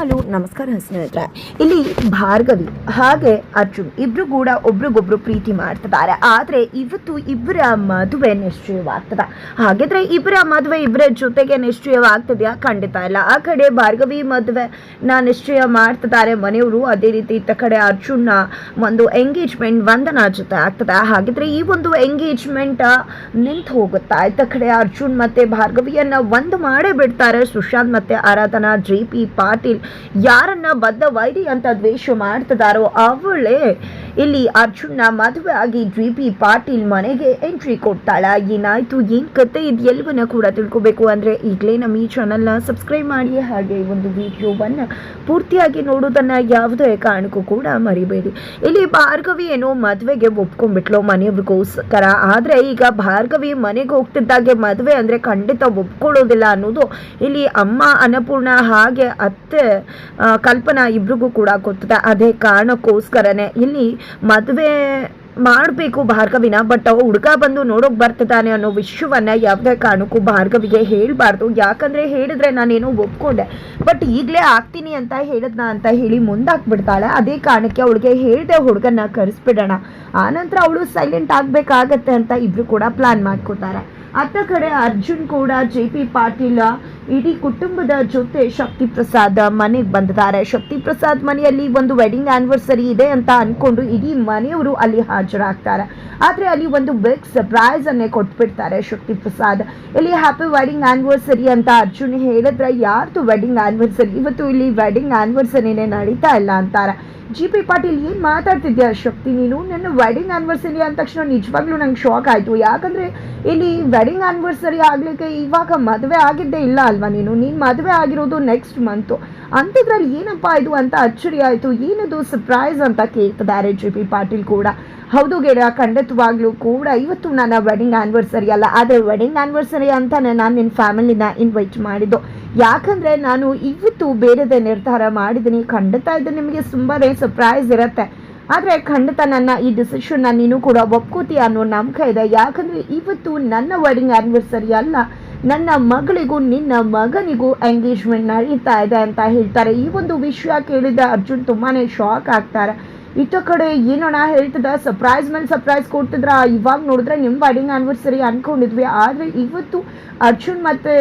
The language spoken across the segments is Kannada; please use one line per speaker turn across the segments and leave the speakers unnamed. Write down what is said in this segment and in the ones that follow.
ಹಲೋ, ನಮಸ್ಕಾರ ಸ್ನೇಹಿತರೆ. ಇಲ್ಲಿ ಭಾರ್ಗವಿ, ಹಾಗೆ ಅರ್ಜುನ್, ಇಬ್ರು ಕೂಡ ಒಬ್ರಿಗೊಬ್ರು ಪ್ರೀತಿ ಮಾಡ್ತಿದ್ದಾರೆ. ಆದ್ರೆ ಇವತ್ತು ಇಬ್ಬರ ಮದುವೆ ನಿಶ್ಚಯವಾಗ್ತದ. ಹಾಗಿದ್ರೆ ಇಬ್ಬರ ಮದುವೆ ಇಬ್ಬರ ಜೊತೆಗೆ ನಿಶ್ಚಯವಾಗ್ತದೆಯಾ? ಖಂಡಿತ ಇಲ್ಲ. ಆ ಕಡೆ ಭಾರ್ಗವಿ ಮದುವೆ ನಾ ನಿಶ್ಚಯ ಮಾಡ್ತಿದ್ದಾರೆ. ಮನೆಯವರು ಅದೇ ರೀತಿ ಇತ್ತ ಕಡೆ ಅರ್ಜುನ್ನ ಒಂದು ಎಂಗೇಜ್ಮೆಂಟ್ ವಂದನ ಜೊತೆ ಆಗ್ತದೆ. ಹಾಗಿದ್ರೆ ಈ ಒಂದು ಎಂಗೇಜ್ಮೆಂಟ್ ನಿಂತು ಹೋಗುತ್ತಾ? ಇತ್ತ ಕಡೆ ಅರ್ಜುನ್ ಮತ್ತೆ ಭಾರ್ಗವಿಯನ್ನ ಒಂದು ಮಾಡೇ ಬಿಡ್ತಾರೆ. ಸುಶಾಂತ್ ಮತ್ತೆ ಆರಾಧನಾ, ಜೆ ಪಿ, ಪಾಟೀಲ್ ಯಾರನ್ನ ಬದ್ಧ ವೈರಿ ಅಂತ ದ್ವೇಷ ಮಾಡ್ತಿದಾರೋ ಅವಳೇ ಇಲ್ಲಿ ಅರ್ಜುನ್ನ ಮದುವೆ ಆಗಿ ಜಿ ಪಿ ಪಾಟೀಲ್ ಮನೆಗೆ ಎಂಟ್ರಿ ಕೊಡ್ತಾಳ. ಏನಾಯ್ತು, ಏನ್ ಕತೆ ಇದು ಎಲ್ಲವನ್ನ ಕೂಡ ತಿಳ್ಕೊಬೇಕು ಅಂದ್ರೆ ಈಗಲೇ ನಮ್ಮ ಈ ಚಾನಲ್ನ ಸಬ್ಸ್ಕ್ರೈಬ್ ಮಾಡಿ ಹಾಗೆ ಒಂದು ವಿಡಿಯೋವನ್ನ ಪೂರ್ತಿಯಾಗಿ ನೋಡೋದನ್ನ ಯಾವುದೇ ಕಾರಣಕ್ಕೂ ಕೂಡ ಮರಿಬೇಡಿ. ಇಲ್ಲಿ ಭಾರ್ಗವಿ ಏನೋ ಮದುವೆಗೆ ಒಪ್ಕೊಂಡ್ಬಿಟ್ಲು ಮನೆಯವ್ರಿಗೋಸ್ಕರ. ಆದ್ರೆ ಈಗ ಭಾರ್ಗವಿ ಮನೆಗೆ ಹೋಗ್ತಿದ್ದಾಗೆ ಮದುವೆ ಅಂದ್ರೆ ಖಂಡಿತ ಒಪ್ಕೊಳ್ಳೋದಿಲ್ಲ ಅನ್ನೋದು ಇಲ್ಲಿ ಅಮ್ಮ, ಅನ್ನಪೂರ್ಣ ಹಾಗೆ ಅತ್ತೆ ಕಲ್ಪನಾ ಇಬ್ರಿಗೂ ಕೂಡ ಗೊತ್ತಿದೆ. ಅದೇ ಕಾರಣಕ್ಕೋಸ್ಕರನೇ ಇಲ್ಲಿ ಮದುವೆ ಮಾಡಬೇಕು ಭಾರ್ಗವಿನ ಬಟ್ ಅವ ಹುಡುಗ ಬಂದು ನೋಡೋಕ್ ಬರ್ತಿದ್ದಾನೆ ಅನ್ನೋ ವಿಷಯವನ್ನ ಯಾವುದೇ ಕಾರಣಕ್ಕೂ ಭಾರ್ಗವಿಗೆ ಹೇಳಬಾರ್ದು. ಯಾಕಂದ್ರೆ ಹೇಳಿದ್ರೆ ನಾನೇನು ಒಪ್ಕೊಂಡೆ. ಬಟ್ ಈಗಲೇ ಆಗ್ತೀನಿ ಅಂತ ಹೇಳಿದ್ನ ಅಂತ ಹೇಳಿ ಮುಂದಾಕ್ಬಿಡ್ತಾಳೆ. ಅದೇ ಕಾರಣಕ್ಕೆ ಅವಳಿಗೆ ಹೇಳಿದೆ ಹುಡುಗನ್ನ ಕರೆಸ್ಬಿಡೋಣ. ಆನಂತರ ಅವಳು ಸೈಲೆಂಟ್ ಆಗ್ಬೇಕಾಗತ್ತೆ ಅಂತ ಇಬ್ರು ಕೂಡ ಪ್ಲಾನ್ ಮಾಡ್ಕೋತಾರೆ. ಅತ್ತ ಕಡೆ ಅರ್ಜುನ್ ಕೂಡ ಜೆ ಪಿ ಪಾಟೀಲ್ ಇಡೀ ಕುಟುಂಬದ ಜೊತೆ ಶಕ್ತಿ ಪ್ರಸಾದ್ ಮನೆಗೆ ಬಂದಿದ್ದಾರೆ. ಶಕ್ತಿ ಪ್ರಸಾದ್ ಮನೆಯಲ್ಲಿ ಒಂದು ವೆಡ್ಡಿಂಗ್ ಆನಿವರ್ಸರಿ ಇದೆ ಅಂತ ಅನ್ಕೊಂಡು ಇಡೀ ಮನೆಯವರು ಅಲ್ಲಿ ಹಾಜರಾಗ್ತಾರೆ. ಆದ್ರೆ ಅಲ್ಲಿ ಒಂದು ಬಿಗ್ ಸರ್ಪ್ರೈಸ್ ಅನ್ನೇ ಕೊಟ್ಬಿಡ್ತಾರೆ ಶಕ್ತಿ ಪ್ರಸಾದ್. ಇಲ್ಲಿ ಹ್ಯಾಪಿ ವೆಡ್ಡಿಂಗ್ ಆನಿವರ್ಸರಿ ಅಂತ ಅರ್ಜುನ್ ಹೇಳಿದ್ರೆ, ಯಾರ್ದು ವೆಡ್ಡಿಂಗ್ ಆನಿವರ್ಸರಿ ಇವತ್ತು ಇಲ್ಲಿ ವೆಡ್ಡಿಂಗ್ ಆನಿವರ್ಸರಿನೇ ನಡೀತಾ ಇಲ್ಲ ಅಂತಾರೆ. ಜಿ ಪಿ ಪಾಟೀಲ್ ಏನು ಮಾತಾಡ್ತಿದ್ಯಾ ಶಕ್ತಿ ನೀನು? ನನ್ನ ವೆಡ್ಡಿಂಗ್ ಆನಿವರ್ಸರಿ ಅಂದ ತಕ್ಷಣ ನಿಜವಾಗ್ಲೂ ನಂಗೆ ಶಾಕ್ ಆಯಿತು. ಯಾಕಂದರೆ ಇಲ್ಲಿ ವೆಡ್ಡಿಂಗ್ ಆನಿವರ್ಸರಿ ಆಗಲಿಕ್ಕೆ ಇವಾಗ ಮದುವೆ ಆಗಿದ್ದೇ ಇಲ್ಲ ಅಲ್ವಾ ನೀನು? ನೀನು ಮದುವೆ ಆಗಿರೋದು ನೆಕ್ಸ್ಟ್ ಮಂತು ಅಂಥದ್ರಲ್ಲಿ ಏನಪ್ಪ ಇದು ಅಂತ ಅಚ್ಚರಿ ಆಯಿತು. ಏನದು ಸರ್ಪ್ರೈಸ್ ಅಂತ ಕೇಳ್ತಿದ್ದಾರೆ ಜಿ ಪಿ ಪಾಟೀಲ್ ಕೂಡ. ಹೌದು ಗೇಡ ಖಂಡಿತವಾಗ್ಲೂ ಕೂಡ ಇವತ್ತು ನನ್ನ ವೆಡ್ಡಿಂಗ್ ಆನಿವರ್ಸರಿ ಅಲ್ಲ. ಆದರೆ ವೆಡ್ಡಿಂಗ್ ಆನಿವರ್ಸರಿ ಅಂತಾನೆ ನಾನು ನಿನ್ನ ಫ್ಯಾಮಿಲಿನ ಇನ್ವೈಟ್ ಮಾಡಿದ್ದು. ಯಾಕಂದರೆ ನಾನು ಇವತ್ತು ಬೇರೆದೇ ನಿರ್ಧಾರ ಮಾಡಿದ್ದೀನಿ ಖಂಡಿತ ಇದು ನಿಮಗೆ ತುಂಬಾ ಸರ್ಪ್ರೈಸ್ ಇರುತ್ತೆ. ಆದರೆ ಖಂಡಿತ ನನ್ನ ಈ ಡಿಸಿಷನ್ನ ನೀನು ಕೂಡ ಒಪ್ಕೋತೀಯ ಅನ್ನೋ ನಂಬಿಕೆ ಇದೆ. ಯಾಕಂದರೆ ಇವತ್ತು ನನ್ನ ವೆಡ್ಡಿಂಗ್ ಆ್ಯನಿವರ್ಸರಿ ಅಲ್ಲ, ನನ್ನ ಮಗಳಿಗೂ, ನಿನ್ನ ಮಗನಿಗೂ ಎಂಗೇಜ್ಮೆಂಟ್ ನಡೀತಾ ಇದೆ ಅಂತ ಹೇಳ್ತಾರೆ. ಈ ಒಂದು ವಿಷಯ ಕೇಳಿದ ಅರ್ಜುನ್ ತುಂಬಾ ಶಾಕ್ ಆಗ್ತಾರೆ. ಇತ್ತ ಕಡೆ ಏನೋಣ ಹೇಳ್ತದ ಸರ್ಪ್ರೈಸ್ ಮೇಲೆ ಸರ್ಪ್ರೈಸ್ ಕೊಡ್ತಿದ್ರ? ಇವಾಗ ನೋಡಿದ್ರೆ ನಿಮ್ಮ ವೆಡ್ಡಿಂಗ್ ಆ್ಯನಿವರ್ಸರಿ ಅನ್ಕೊಂಡಿದ್ವಿ. ಆದರೆ ಇವತ್ತು ಅರ್ಜುನ್ ಮತ್ತೆ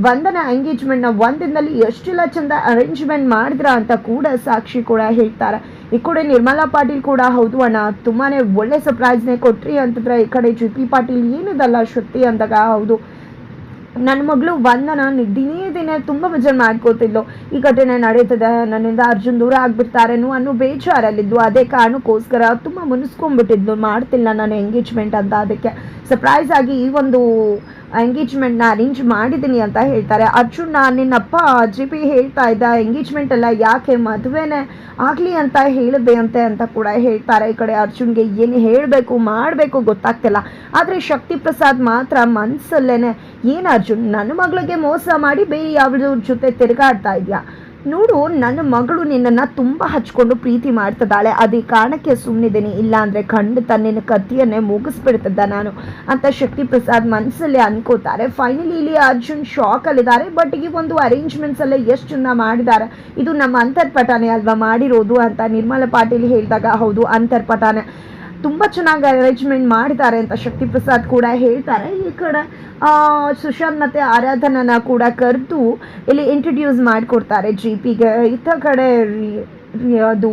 ವಂದನ ಎಂಗೇಜ್ಮೆಂಟ್ನ ಒಂದಿನದಲ್ಲಿ ಎಷ್ಟೆಲ್ಲ ಚಂದ ಅರೇಂಜ್ಮೆಂಟ್ ಮಾಡಿದ್ರ ಅಂತ ಕೂಡ ಸಾಕ್ಷಿ ಕೂಡ ಹೇಳ್ತಾರೆ. ಈ ಕಡೆ ನಿರ್ಮಲಾ ಪಾಟೀಲ್ ಕೂಡ ಹೌದು ಅಣ್ಣ ತುಂಬಾ ಒಳ್ಳೆ ಸರ್ಪ್ರೈಸ್ನೇ ಕೊಟ್ರಿ ಅಂತಂದ್ರೆ ಈ ಕಡೆ ಜಿ ಪಾಟೀಲ್ ಏನಿದಲ್ಲ ಶ್ರುತಿ ಅಂದಾಗ ಹೌದು. ನನ್ನ ಮಗಳು ವಂದನ ದಿನೇ ದಿನೇ ತುಂಬ ಮಜಾ ಮಾಡ್ಕೋತಿದ್ಲು. ಈ ಘಟನೆ ನಡೀತದೆ ನನ್ನಿಂದ ಅರ್ಜುನ್ ದೂರ ಆಗ್ಬಿಡ್ತಾರೇನೋ ಅನ್ನೋ ಬೇಜಾರಲ್ಲಿದ್ದು ಅದೇ ಕಾರಣಕ್ಕೋಸ್ಕರ ತುಂಬ ಮುನಿಸ್ಕೊಂಡ್ಬಿಟ್ಟಿದ್ಲು. ಮಾಡ್ತಿಲ್ಲ ನಾನು ಎಂಗೇಜ್ಮೆಂಟ್ ಅಂತ. ಅದಕ್ಕೆ ಸರ್ಪ್ರೈಸ್ ಆಗಿ ಈ ಒಂದು ಎಂಗೇಜ್ಮೆಂಟ್ನ ಅರೇಂಜ್ ಮಾಡಿದ್ದೀನಿ ಅಂತ ಹೇಳ್ತಾರೆ. ಅರ್ಜುನ್, ನಿನ್ನಪ್ಪ ಅಜ್ಜಿ ಬಿ ಹೇಳ್ತಾ ಇದ್ದ ಎಂಗೇಜ್ಮೆಂಟ್ ಎಲ್ಲ ಯಾಕೆ ಮದುವೆನೇ ಆಗಲಿ ಅಂತ ಹೇಳಿದೆ ಅಂತೆ ಅಂತ ಕೂಡ ಹೇಳ್ತಾರೆ. ಈ ಕಡೆ ಅರ್ಜುನ್ಗೆ ಏನು ಹೇಳಬೇಕು, ಮಾಡಬೇಕು ಗೊತ್ತಾಗ್ತಿಲ್ಲ. ಆದರೆ ಶಕ್ತಿ ಪ್ರಸಾದ್ ಮಾತ್ರ ಮನಸ್ಸಲ್ಲೇನೆ ಏನು ಅರ್ಜುನ್ ನನ್ನ ಮಗಳಿಗೆ ಮೋಸ ಮಾಡಿ ಬೇರೆ ಯಾವ್ದ್ರ ಜೊತೆ ತಿರುಗಾಡ್ತಾ ಇದೆಯಾ? ನೋಡು, ನನ್ನ ಮಗಳು ನಿನ್ನನ್ನು ತುಂಬ ಹಚ್ಕೊಂಡು ಪ್ರೀತಿ ಮಾಡ್ತಿದ್ದಾಳೆ. ಅದೇ ಕಾರಣಕ್ಕೆ ಸುಮ್ಮನಿದ್ದೀನಿ ಇಲ್ಲ ಅಂದರೆ ಖಂಡಿತ ನಿನ್ನ ಕತ್ತಿಯನ್ನೇ ಮುಗಿಸ್ಬಿಡ್ತಿದ್ದ ನಾನು ಅಂತ ಶಕ್ತಿ ಪ್ರಸಾದ್ ಮನಸ್ಸಲ್ಲಿ ಅನ್ಕೋತಾರೆ. ಫೈನಲಿ ಇಲ್ಲಿ ಅರ್ಜುನ್ ಶಾಕಲ್ಲಿದ್ದಾರೆ ಬಟ್ ಈ ಒಂದು ಅರೇಂಜ್ಮೆಂಟ್ಸ್ ಎಲ್ಲ ಎಷ್ಟು ಚಂದ ಮಾಡಿದ್ದಾರೆ? ಇದು ನಮ್ಮ ಅಂತರ್ಪಟಾನೆ ಅಲ್ವಾ? ಮಾಡಿರೋದು ಅಂತ ನಿರ್ಮಲ ಪಾಟೀಲ್ ಹೇಳಿದಾಗ ಹೌದು ಅಂತರ್ಪಟಾನೆ ತುಂಬ ಚೆನ್ನಾಗಿ ಅರೇಂಜ್ಮೆಂಟ್ ಮಾಡಿದ್ದಾರೆ ಅಂತ ಶಕ್ತಿ ಪ್ರಸಾದ್ ಕೂಡ ಹೇಳ್ತಾರೆ. ಈ ಕಡೆ ಸುಶಾಂತ್ ಮತ್ತು ಆರಾಧನನ ಕೂಡ ಕರೆದು ಇಲ್ಲಿ ಇಂಟ್ರಡ್ಯೂಸ್ ಮಾಡಿಕೊಡ್ತಾರೆ ಜಿ ಪಿಗೆ ಇತ್ತ ಕಡೆ ಅದು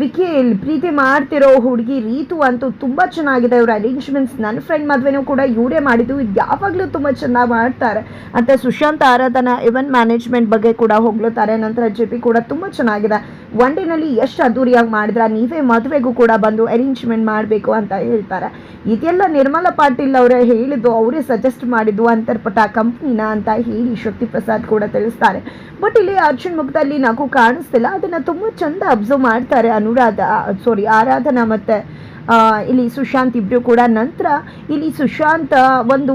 ವಿಕಿ ಇಲ್ಲಿ ಪ್ರೀತಿ ಮಾಡ್ತಿರೋ ಹುಡುಗಿ ರೀತು ಅಂತೂ ತುಂಬ ಚೆನ್ನಾಗಿದೆ. ಇವ್ರ ಅರೇಂಜ್ಮೆಂಟ್ಸ್ ನನ್ನ ಫ್ರೆಂಡ್ ಮದುವೆನೂ ಕೂಡ ಇವರೇ ಮಾಡಿದ್ದು. ಇದು ಯಾವಾಗಲೂ ತುಂಬ ಚೆನ್ನಾಗಿ ಮಾಡ್ತಾರೆ. ಅಂತ ಸುಶಾಂತ್ ಆರಾಧನಾ ಇವನ್ ಮ್ಯಾನೇಜ್ಮೆಂಟ್ ಬಗ್ಗೆ ಕೂಡ ಹೊಗಳುತ್ತಾರೆ. ನಂತರ ಜೆ ಪಿ ಕೂಡ ತುಂಬ ಚೆನ್ನಾಗಿದೆ. ಒನ್ ಡೇನಲ್ಲಿ ಎಷ್ಟು ಅದ್ದೂರಿಯಾಗಿ ಮಾಡಿದ್ರೆ? ನೀವೇ ಮದುವೆಗೂ ಕೂಡ ಬಂದು ಅರೇಂಜ್ಮೆಂಟ್ ಮಾಡಬೇಕು ಅಂತ ಹೇಳ್ತಾರೆ. ಇದೆಲ್ಲ ನಿರ್ಮಲಾ ಪಾಟೀಲ್ ಅವರೇ ಹೇಳಿದ್ದು, ಅವರೇ ಸಜೆಸ್ಟ್ ಮಾಡಿದ್ದು ಅಂತರ್ಪಟ ಕಂಪ್ನಿನ ಅಂತ ಹೇಳಿ ಶಕ್ತಿ ಪ್ರಸಾದ್ ಕೂಡ ತಿಳಿಸ್ತಾರೆ. ಬಟ್ ಇಲ್ಲಿ ಅರ್ಜುನ್ ಮುಖದಲ್ಲಿ ನಗು ಕಾಣಿಸ್ತಿಲ್ಲ. ಅದನ್ನು ತುಂಬ ಚೆಂದ ಅಬ್ಸರ್ವ್ ಮಾಡ್ತಾರೆ ಅನುರಾಧ ಸಾರಿ ಆರಾಧನಾ ಮತ್ತೆ ಇಲ್ಲಿ ಸುಶಾಂತ್ ಇಬ್ಬರು ಕೂಡ ನಂತರ ಇಲ್ಲಿ ಸುಶಾಂತ್ ಒಂದು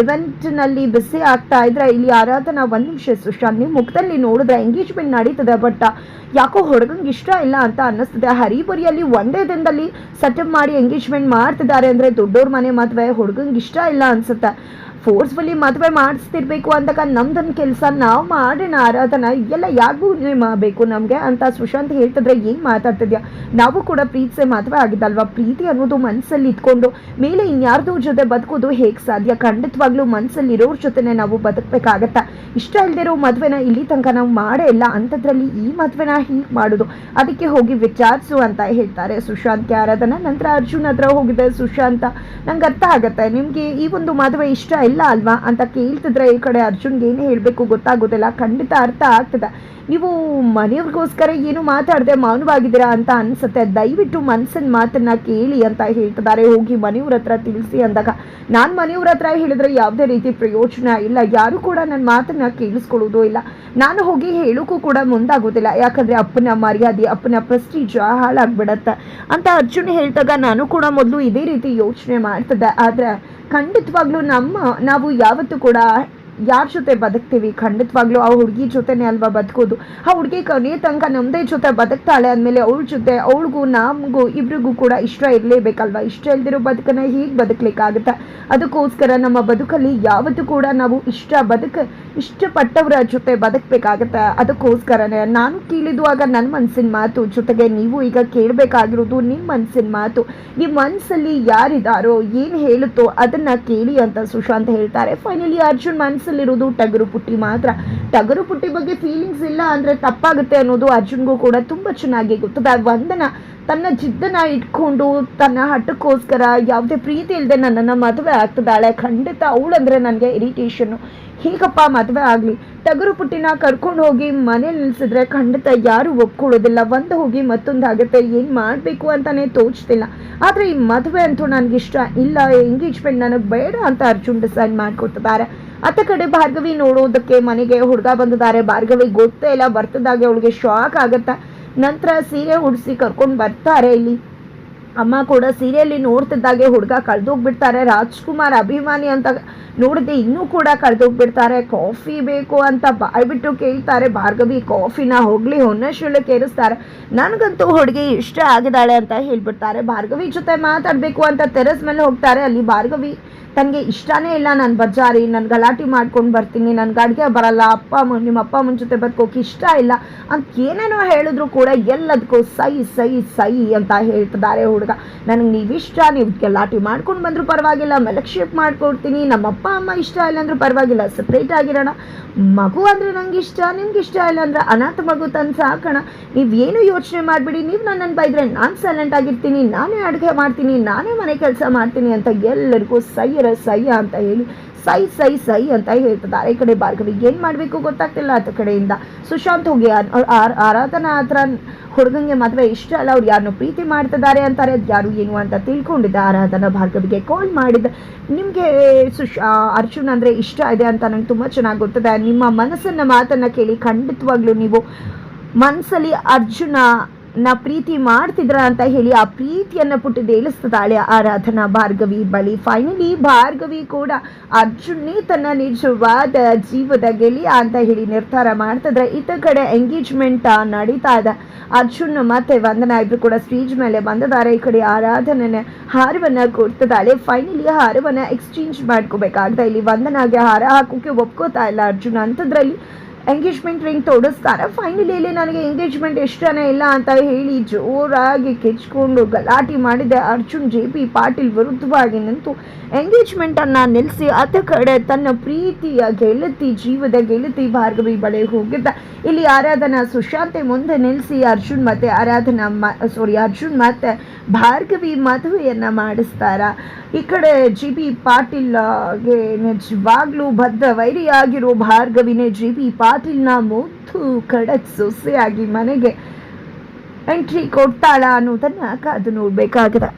ಇವೆಂಟ್ನಲ್ಲಿ ಬಿಸಿ ಆಗ್ತಾ ಇದ್ರೆ ಇಲ್ಲಿ ಆರಾಧನಾ ಒಂದು ನಿಮಿಷ ಸುಶಾಂತ್, ನೀವು ಮುಖದಲ್ಲಿ ನೋಡಿದ್ರೆ ಎಂಗೇಜ್ಮೆಂಟ್ ನಡೀತದೆ ಬಟ್ ಯಾಕೋ ಹುಡುಗಂಗೆ ಇಷ್ಟ ಇಲ್ಲ ಅಂತ ಅನ್ನಿಸ್ತದೆ. ಹರಿಬರಿಯಲ್ಲಿ ಒಂದೇ ದಿನದಲ್ಲಿ ಸೆಟಪ್ ಮಾಡಿ ಎಂಗೇಜ್ಮೆಂಟ್ ಮಾಡ್ತಿದ್ದಾರೆ ಅಂದರೆ ದೊಡ್ಡವ್ರ ಮನೆ ಮದುವೆ ಹುಡುಗಂಗೆ ಇಷ್ಟ ಇಲ್ಲ ಅನ್ಸುತ್ತೆ. ಫೋರ್ಸ್ಫುಲಿ ಮದುವೆ ಮಾಡಿಸ್ತಿರ್ಬೇಕು ಅಂದಾಗ ನಮ್ದೊಂದು ಕೆಲಸ ನಾವು ಮಾಡೋಣ, ಆರಾಧನ ಎಲ್ಲ ಯಾರಿಗೂ ಮಾಡಬೇಕು ನಮಗೆ ಅಂತ ಸುಶಾಂತ್ ಹೇಳ್ತಿದ್ರೆ ಏನು ಮಾತಾಡ್ತಿದ್ಯಾ? ನಾವು ಕೂಡ ಪ್ರೀತಿಸೆ ಮದುವೆ ಆಗಿದ್ದಲ್ವಾ? ಪ್ರೀತಿ ಅನ್ನೋದು ಮನಸ್ಸಲ್ಲಿ ಇಟ್ಕೊಂಡು ಮೇಲೆ ಇನ್ಯಾರ್ದೋ ಜೊತೆ ಬದುಕೋದು ಹೇಗೆ ಸಾಧ್ಯ? ಖಂಡಿತವಾಗ್ಲೂ ಮನಸ್ಸಲ್ಲಿ ಇರೋರ ಜೊತೆನೆ ನಾವು ಬದುಕಬೇಕಾಗತ್ತೆ? ಇಷ್ಟ ಇಲ್ದಿರೋ ಮದುವೆನ ಇಲ್ಲಿ ತನಕ ನಾವು ಮಾಡೇ ಇಲ್ಲ. ಅಂಥದ್ರಲ್ಲಿ ಈ ಮದುವೆನ ಹೀಗೆ ಮಾಡೋದು? ಅದಕ್ಕೆ ಹೋಗಿ ವಿಚಾರಿಸು ಅಂತ ಹೇಳ್ತಾರೆ ಸುಶಾಂತ್ಗೆ ಆರಾಧನ. ನಂತರ ಅರ್ಜುನ್ ಹತ್ರ ಹೋಗಿದೆ ಸುಶಾಂತ. ನಂಗೆ ಅರ್ಥ ಆಗತ್ತೆ. ನಿಮಗೆ ಈ ಒಂದು ಮದುವೆ ಇಷ್ಟ ಇಲ್ಲ ಅಲ್ವಾ ಅಂತ ಕೇಳ್ತಿದ್ರೆ ಈ ಕಡೆ ಅರ್ಜುನ್ಗೆ ಏನು ಹೇಳಬೇಕು ಗೊತ್ತಾಗೋದಿಲ್ಲ. ಖಂಡಿತ ಅರ್ಥ ಆಗ್ತದೆ. ನೀವು ಮನೆಯವ್ರಿಗೋಸ್ಕರ ಏನು ಮಾತಾಡದೆ ಮೌನವಾಗಿದ್ದೀರಾ ಅಂತ ಅನ್ಸುತ್ತೆ. ದಯವಿಟ್ಟು ಮನ್ಸಿನ ಮಾತನ್ನ ಕೇಳಿ ಅಂತ ಹೇಳ್ತಿದ್ದಾರೆ. ಹೋಗಿ ಮನೆಯವ್ರ ಹತ್ರ ತಿಳಿಸಿ ಅಂದಾಗ. ನಾನು ಮನೆಯವ್ರ ಹತ್ರ ಹೇಳಿದ್ರೆ ಯಾವುದೇ ರೀತಿ ಪ್ರಯೋಜನ ಇಲ್ಲ. ಯಾರು ಕೂಡ ನನ್ನ ಮಾತನ್ನ ಕೇಳಿಸ್ಕೊಳ್ಳೋದು ಇಲ್ಲ. ನಾನು ಹೋಗಿ ಹೇಳೋಕ್ಕೂ ಕೂಡ ಮುಂದಾಗೋದಿಲ್ಲ. ಯಾಕಂದ್ರೆ ಅಪ್ಪನ ಮರ್ಯಾದೆ, ಅಪ್ಪನ ಪ್ರೆಸ್ಟೀಜ್ ಹಾಳಾಗ್ಬಿಡತ್ತೆ ಅಂತ ಅರ್ಜುನ್ ಹೇಳ್ದಾಗ ನಾನು ಕೂಡ ಮೊದಲು ಇದೇ ರೀತಿ ಯೋಚನೆ ಮಾಡ್ತದೆ ಆದರೆ ಖಂಡಿತವಾಗ್ಲೂ ನಮ್ಮ ನಾವು ಯಾವತ್ತೂ ಕೂಡ ಯಾರ ಜೊತೆ ಬದುಕ್ತೀವಿ? ಖಂಡಿತವಾಗ್ಲೂ ಆ ಹುಡುಗಿ ಜೊತೆನೇ ಅಲ್ವಾ ಬದುಕೋದು? ಆ ಹುಡುಗಿ ಕೊನೆಯ ತನಕ ನಮ್ಮದೇ ಜೊತೆ ಬದುಕ್ತಾಳೆ ಅಂದಮೇಲೆ ಅವ್ಳ ಜೊತೆ, ಅವಳಿಗೂ ನಮಗೂ, ಇಬ್ರಿಗೂ ಕೂಡ ಇಷ್ಟ ಇರಲೇಬೇಕಲ್ವಾ? ಇಷ್ಟ ಇಲ್ದಿರೋ ಬದುಕನ್ನು ಹೀಗೆ ಬದುಕಲಿಕ್ಕಾಗುತ್ತೆ? ಅದಕ್ಕೋಸ್ಕರ ನಮ್ಮ ಬದುಕಲ್ಲಿ ಯಾವತ್ತೂ ಕೂಡ ನಾವು ಇಷ್ಟ ಬದುಕ, ಇಷ್ಟಪಟ್ಟವರ ಜೊತೆ ಬದುಕಬೇಕಾಗತ್ತೆ? ಅದಕ್ಕೋಸ್ಕರನೇ ನಾನು ಕೇಳಿದುವಾಗ ನನ್ನ ಮನಸ್ಸಿನ ಮಾತು, ಜೊತೆಗೆ ನೀವು ಈಗ ಕೇಳಬೇಕಾಗಿರೋದು ನಿಮ್ಮ ಮನಸ್ಸಿನ ಮಾತು. ನಿಮ್ಮ ಮನಸ್ಸಲ್ಲಿ ಯಾರಿದ್ದಾರೋ ಏನು ಹೇಳುತ್ತೋ ಅದನ್ನ ಕೇಳಿ ಅಂತ ಸುಶಾಂತ್ ಹೇಳ್ತಾರೆ. ಫೈನಲಿ ಅರ್ಜುನ್ ಮನಸ್ಸಲ್ಲಿರೋದು ಟಗರು ಪುಟ್ಟಿ ಮಾತ್ರ. ಟಗರು ಪುಟ್ಟಿ ಬಗ್ಗೆ ಫೀಲಿಂಗ್ಸ್ ಇಲ್ಲ ಅಂದ್ರೆ ತಪ್ಪಾಗುತ್ತೆ ಅನ್ನೋದು ಅರ್ಜುನ್ಗೂ ಕೂಡ ತುಂಬಾ ಚೆನ್ನಾಗಿ ಗೊತ್ತದೆ. ವಂದನ ತನ್ನ ಜಿದ್ದನ ಇಟ್ಕೊಂಡು ತನ್ನ ಹಠಕ್ಕೋಸ್ಕರ ಯಾವುದೇ ಪ್ರೀತಿ ಇಲ್ಲದೆ ನನ್ನನ್ನು ಮದುವೆ ಆಗ್ತದಾಳೆ. ಖಂಡಿತ ಅವಳಂದ್ರೆ ನನಗೆ ಇರಿಟೇಷನ್ನು ಹೀಗಪ್ಪ, ಮದುವೆ ಆಗಲಿ. ಟಗರು ಪುಟ್ಟಿನ ಕರ್ಕೊಂಡು ಹೋಗಿ ಮನೇಲಿ ನಿಲ್ಸಿದ್ರೆ ಖಂಡಿತ ಯಾರು ಒಪ್ಕೊಳ್ಳೋದಿಲ್ಲ. ಒಂದು ಹೋಗಿ ಮತ್ತೊಂದು ಆಗುತ್ತೆ ಏನು ಮಾಡಬೇಕು ಅಂತಲೇ ತೋಚ್ತಿಲ್ಲ. ಆದರೆ ಈ ಮದುವೆ ಅಂತೂ ನನಗಿಷ್ಟ ಇಲ್ಲ. ಎಂಗೇಜ್ಮೆಂಟ್ ನನಗೆ ಬೇಡ ಅಂತ ಅರ್ಜುನ್ ಡಿಸೈಡ್ ಮಾಡಿಕೊಟ್ಟಿದ್ದಾರೆ. ಅತ್ತ ಕಡೆ ಭಾರ್ಗವಿ ನೋಡೋದಕ್ಕೆ ಮನೆಗೆ ಹುಡುಗ ಬಂದಿದ್ದಾರೆ. ಭಾರ್ಗವಿ ಗೊತ್ತೇ ಇಲ್ಲ. ಬರ್ತದಾಗೆ ಅವಳಿಗೆ ಶಾಕ್ ಆಗುತ್ತೆ. ನಂತರ ಸೀರೆ ಉಡಿಸಿ ಕರ್ಕೊಂಡು ಬರ್ತಾರೆ ಇಲ್ಲಿ. ಅಮ್ಮ ಕೂಡ ಸೀರಿಯಲ್ಲಿ ನೋಡ್ತಿದ್ದಾಗೆ ಹುಡುಗ ಕಳೆದೋಗ್ಬಿಡ್ತಾರೆ. ರಾಜ್ಕುಮಾರ್ ಅಭಿಮಾನಿ ಅಂತ ನೋಡಿದೆ ಇನ್ನೂ ಕೂಡ ಕಳೆದೋಗ್ಬಿಡ್ತಾರೆ. ಕಾಫಿ ಬೇಕು ಅಂತ ಬಾಯ್ಬಿಟ್ಟು ಕೇಳ್ತಾರೆ. ಭಾರ್ಗವಿ ಕಾಫಿನ ಹೋಗ್ಲಿ ಹೊನ್ನಶಿಳಕ್ಕೆ ಕೇರಿಸ್ತಾರೆ ನನಗಂತೂ ಹುಡುಗಿ ಇಷ್ಟ ಆಗಿದ್ದಾಳೆ ಅಂತ ಹೇಳ್ಬಿಡ್ತಾರೆ. ಭಾರ್ಗವಿ ಜೊತೆ ಮಾತಾಡಬೇಕು ಅಂತ ತೆರಸ್ ಮೇಲೆ ಹೋಗ್ತಾರೆ. ಅಲ್ಲಿ ಭಾರ್ಗವಿ ತನಗೆ ಇಷ್ಟನೇ ಇಲ್ಲ ನಾನು ಬಜಾರಿ, ನಾನು ಗಲಾಟೆ ಮಾಡ್ಕೊಂಡು ಬರ್ತೀನಿ ನನಗೆ ಅಡುಗೆ ಬರಲ್ಲ, ಅಪ್ಪ ನಿಮ್ಮ ಅಪ್ಪ ಅಮ್ಮನ ಜೊತೆ ಬದುಕೋಕೆ ಇಷ್ಟ ಇಲ್ಲ ಅಂತ ಏನೇನೋ ಹೇಳಿದ್ರು ಕೂಡ ಎಲ್ಲದಕ್ಕೂ ಸೈ ಸೈ ಸೈ ಅಂತ ಹೇಳ್ತಿದ್ದಾರೆ ಹುಡುಗ. ನನಗೆ ನೀವಿಷ್ಟ, ನೀವು ಗಲಾಟೆ ಮಾಡ್ಕೊಂಡು ಬಂದರೂ ಪರವಾಗಿಲ್ಲ, ಮೆಲಕ್ಷೇಪ್ ಮಾಡ್ಕೊಡ್ತೀನಿ, ನಮ್ಮ ಅಪ್ಪ, ಅಮ್ಮ ಇಷ್ಟ ಇಲ್ಲ ಅಂದರೂ ಪರವಾಗಿಲ್ಲ ಸಪ್ರೇಟ್ ಆಗಿರೋಣ. ಮಗು ಅಂದರೆ ನನಗೆ ಇಷ್ಟ, ನಿಮ್ಗೆ ಇಷ್ಟ ಇಲ್ಲ ಅಂದರೆ ಅನಾಥ ಮಗು ತಂದು ಸಾಕೋಣ. ನೀವೇನು ಯೋಚನೆ ಮಾಡಿಬಿಡಿ, ನೀವು ನನ್ನನ್ನು ಬೈದ್ರೆ ನಾನು ಸೈಲೆಂಟ್ ಆಗಿರ್ತೀನಿ, ನಾನೇ ಅಡುಗೆ ಮಾಡ್ತೀನಿ, ನಾನೇ ಮನೆ ಕೆಲಸ ಮಾಡ್ತೀನಿ ಅಂತ ಎಲ್ಲರಿಗೂ ಸೈಯರ ಸೈ ಅಂತ ಹೇಳಿ ಸೈ ಸೈ ಸೈ ಅಂತ ಹೇಳ್ತಿದ್ದಾರೆ. ಈ ಕಡೆ ಭಾರ್ಗವಿಗೆ ಏನು ಮಾಡಬೇಕು ಗೊತ್ತಾಗ್ತಿಲ್ಲ ಆತ ಕಡೆಯಿಂದ. ಸುಶಾಂತ್ ಹೋಗಿ ಆರಾಧನಾ ಹತ್ರ ಹುಡುಗಂಗೆ ಮಾತ್ರ ಇಷ್ಟ ಅಲ್ಲ, ಅವ್ರು ಯಾರನ್ನು ಪ್ರೀತಿ ಮಾಡ್ತಿದ್ದಾರೆ ಅಂತಾರೆ. ಅದು ಯಾರು ಏನು ಅಂತ ತಿಳ್ಕೊಂಡಿದ್ದ ಆರಾಧನಾ ಭಾರ್ಗವಿಗೆ ಕಾಲ್ ಮಾಡಿದ್ದ ನಿಮಗೆ ಸುಶ್ ಅರ್ಜುನ್ ಅಂದರೆ ಇಷ್ಟ ಇದೆ ಅಂತ ನಂಗೆ ತುಂಬ ಚೆನ್ನಾಗಿ ಗೊತ್ತಿದೆ. ನಿಮ್ಮ ಮನಸ್ಸನ್ನು ಮಾತನ್ನು ಕೇಳಿ ಖಂಡಿತವಾಗ್ಲೂ ನೀವು ಮನಸ್ಸಲ್ಲಿ ಅರ್ಜುನ ನ ಪ್ರೀತಿ ಮಾಡ್ತಿದ್ರ ಅಂತ ಹೇಳಿ ಆ ಪ್ರೀತಿಯನ್ನ ಪುಟ್ಟ ತೇಲಿಸ್ತಿದ್ದಾಳೆ ಆರಾಧನಾ ಭಾರ್ಗವಿ ಬಳಿ. ಫೈನಲಿ ಭಾರ್ಗವಿ ಕೂಡ ಅರ್ಜುನ್ನೇ ತನ್ನ ನಿಜವಾದ ಜೀವದ ಗೆಳೆಯ ಅಂತ ಹೇಳಿ ನಿರ್ಧಾರ ಮಾಡ್ತಿದ್ರೆ. ಇತ ಕಡೆ ಎಂಗೇಜ್ಮೆಂಟ್ ನಡೀತಾ ಇದೆ. ಅರ್ಜುನ್ ಮತ್ತೆ ವಂದನಾ ಇಬ್ರು ಕೂಡ ಸ್ಟೇಜ್ ಮೇಲೆ ಬಂದಿದ್ದಾರೆ. ಈ ಕಡೆ ಆರಾಧನೆ ಹಾರವನ್ನ ಕೊಡ್ತಿದ್ದಾಳೆ. ಫೈನಲಿ ಹಾರವನ್ನ ಎಕ್ಸ್ಚೇಂಜ್ ಮಾಡ್ಕೋಬೇಕಾಗ್ತಾ ಇಲ್ಲಿ ವಂದನಾಗೆ ಹಾರ ಹಾಕೋಕೆ ಒಪ್ಕೋತಾ ಇಲ್ಲ ಅರ್ಜುನ್. ಅಂಥದ್ರಲ್ಲಿ ಎಂಗೇಜ್ಮೆಂಟ್ ರಿಂಗ್ ತೊಡಿಸ್ತಾರೆ. ಫೈನಲಿ ನನಗೆ ಎಂಗೇಜ್ಮೆಂಟ್ ಇಷ್ಟನೇ ಇಲ್ಲ ಅಂತ ಹೇಳಿ ಜೋರಾಗಿ ಕೆಚ್ಕೊಂಡು ಗಲಾಟೆ ಮಾಡಿದೆ. ಅರ್ಜುನ್ ಜೆ ಪಿ ಪಾಟೀಲ್ ವಿರುದ್ಧವಾಗಿ ನಿಂತು ಎಂಗೇಜ್ಮೆಂಟನ್ನು ನಿಲ್ಲಿಸಿ ಅತ ಕಡೆ ತನ್ನ ಪ್ರೀತಿಯ ಗೆಳತಿ, ಜೀವದ ಗೆಳತಿ ಭಾರ್ಗವಿ ಬಳಿ ಹೋಗಿದ್ದ. ಇಲ್ಲಿ ಆರಾಧನಾ ಸುಶಾಂತೆ ಮುಂದೆ ನಿಲ್ಲಿಸಿ ಅರ್ಜುನ್ ಮತ್ತೆ ಆರಾಧನಾ ಸಾರಿ ಅರ್ಜುನ್ ಮತ್ತೆ ಭಾರ್ಗವಿ ಮದುವೆಯನ್ನು ಮಾಡಿಸ್ತಾರ. ಈ ಕಡೆ ಜಿ ಪಿ ಪಾಟೀಲ್ಗೆ ನಿಜವಾಗ್ಲೂ ಬದ್ಧ ವೈರಿಯಾಗಿರೋ ಭಾರ್ಗವಿನೇ ಜಿ ಬಿ ಪಾಟೀಲ್ನ ಮುದ್ದು ಕಡಕ್ ಸೊಸೆಯಾಗಿ ಮನೆಗೆ ಎಂಟ್ರಿ ಕೊಡ್ತಾಳ ಅನ್ನೋದನ್ನ ಕಾದು ನೋಡ್ಬೇಕಾಗಿದೆ.